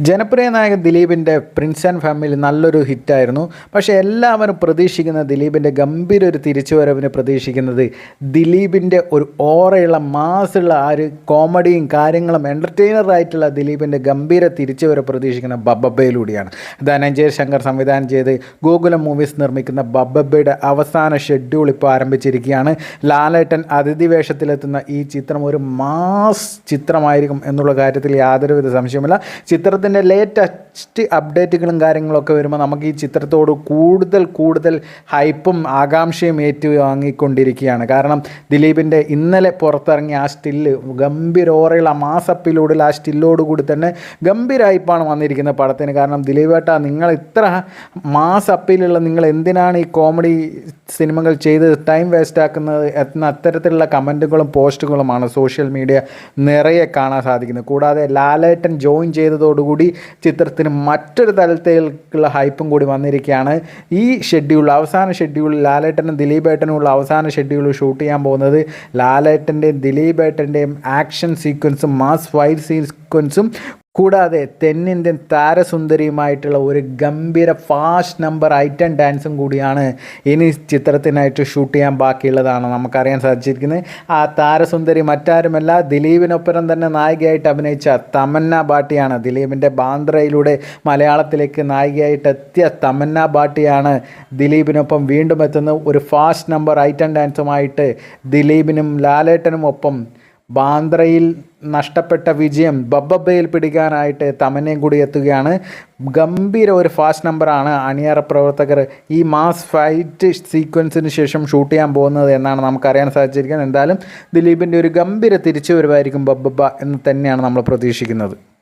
ജനപ്രിയ നായകൻ ദിലീപിന്റെ പ്രിൻസ് ആൻഡ് ഫാമിലി നല്ലൊരു ഹിറ്റായിരുന്നു പക്ഷേ എല്ലാവരും പ്രതീക്ഷിക്കുന്ന ദിലീപിന്റെ ഗംഭീര ഒരു തിരിച്ചുവരവിന് പ്രതീക്ഷിക്കുന്നത് ദിലീപിന്റെ ഒരു ഓറയുള്ള മാസുള്ള ആ ഒരു കോമഡിയും കാര്യങ്ങളും എന്റർടൈനറായിട്ടുള്ള ദിലീപിന്റെ ഗംഭീര തിരിച്ചുവരവ് പ്രതീക്ഷിക്കുന്ന ബബ്ബയിലൂടെയാണ് ധനഞ്ജയ് ശങ്കർ സംവിധാനം ചെയ്ത് ഗോകുലം മൂവീസ് നിർമ്മിക്കുന്ന ബബ്ബയുടെ അവസാന ഷെഡ്യൂൾ ഇപ്പോൾ ആരംഭിച്ചിരിക്കുകയാണ്. ലാലേട്ടൻ അതിഥി വേഷത്തിലെത്തുന്ന ഈ ചിത്രം ഒരു മാസ് ചിത്രമായിരിക്കും എന്നുള്ള കാര്യത്തിൽ യാതൊരുവിധ സംശയമില്ല ചിത്രത്തിന്റെ ലേറ്റസ്റ്റ് അപ്ഡേറ്റുകളും കാര്യങ്ങളൊക്കെ വരുമ്പോൾ നമുക്ക് ഈ ചിത്രത്തോട് കൂടുതൽ കൂടുതൽ ഹൈപ്പും ആകാംക്ഷയും ഏറ്റു വാങ്ങിക്കൊണ്ടിരിക്കുകയാണ്. കാരണം ദിലീപിന്റെ ഇന്നലെ പുറത്തിറങ്ങിയ ആ സ്റ്റില്ല് ഗംഭീര ഓറയുള്ള മാസപ്പിലൂടെ ആ സ്റ്റില്ലോടുകൂടി തന്നെ ഗംഭീര ഹൈപ്പാണ് വന്നിരിക്കുന്നത് പടത്തിന്. കാരണം ദിലീപേട്ട നിങ്ങൾ ഇത്ര മാസ് നിങ്ങൾ എന്തിനാണ് ഈ കോമഡി സിനിമകൾ ചെയ്ത് ടൈം വേസ്റ്റ് ആക്കുന്നത് എന്ന അത്തരത്തിലുള്ള കമന്റുകളും പോസ്റ്റുകളുമാണ് സോഷ്യൽ മീഡിയ നിറയെ കാണാൻ സാധിക്കുന്നത്. കൂടാതെ ലാലേട്ടൻ ജോയിൻ ചെയ്തതോടുകൂടി ചിത്രത്തിന് മറ്റൊരു തലത്തിലേക്കുള്ള ഹൈപ്പും കൂടി വന്നിരിക്കുകയാണ്. ഈ ഷെഡ്യൂൾ അവസാന ഷെഡ്യൂൾ ലാലേട്ടനും ദിലീപേട്ടനുമുള്ള അവസാന ഷെഡ്യൂൾ ഷൂട്ട് ചെയ്യാൻ പോകുന്നത് ലാലേട്ടന്റെയും ദിലീപേട്ടന്റെയും ആക്ഷൻ സീക്വൻസും മാസ് ഫൈറ്റ് സീക്വൻസും കൂടാതെ തെന്നിന്ത്യൻ താരസുന്ദരിയുമായിട്ടുള്ള ഒരു ഗംഭീര ഫാസ്റ്റ് നമ്പർ ഐറ്റം ഡാൻസും കൂടിയാണ് ഇനി ചിത്രത്തിനായിട്ട് ഷൂട്ട് ചെയ്യാൻ ബാക്കിയുള്ളതാണ് നമുക്കറിയാൻ സാധിച്ചിരിക്കുന്നത്. ആ താരസുന്ദരി മറ്റാരുമല്ല ദിലീപിനൊപ്പം തന്നെ നായികയായിട്ട് അഭിനയിച്ച തമന്ന ബാട്ടിയാണ് ദിലീപിന്റെ ബാന്ദ്രയിലൂടെ മലയാളത്തിലേക്ക് നായികയായിട്ട് എത്തിയ തമന്ന ബാട്ടിയാണ് ദിലീപിനൊപ്പം വീണ്ടും എത്തുന്ന ഒരു ഫാസ്റ്റ് നമ്പർ ഐറ്റം ഡാൻസുമായിട്ട് ദിലീപിനും ലാലേട്ടനും ഒപ്പം ബാന്ദ്രയിൽ നഷ്ടപ്പെട്ട വിജയം ബബ്ബയിൽ പിടിക്കാനായിട്ട് തമന്നയും കൂടി എത്തുകയാണ്. ഗംഭീര ഒരു ഫാസ്റ്റ് നമ്പറാണ് അണിയറ പ്രവർത്തകർ ഈ മാസ് ഫൈറ്റ് സീക്വൻസിന് ശേഷം ഷൂട്ട് ചെയ്യാൻ പോകുന്നത് എന്നാണ് നമുക്കറിയാൻ സാധിച്ചിരിക്കുന്നത്. എന്തായാലും ദിലീപിന്റെ ഒരു ഗംഭീര തിരിച്ചു തിരിച്ചുവരവായിരിക്കും ബബ്ബ എന്ന് തന്നെയാണ് നമ്മൾ പ്രതീക്ഷിക്കുന്നത്.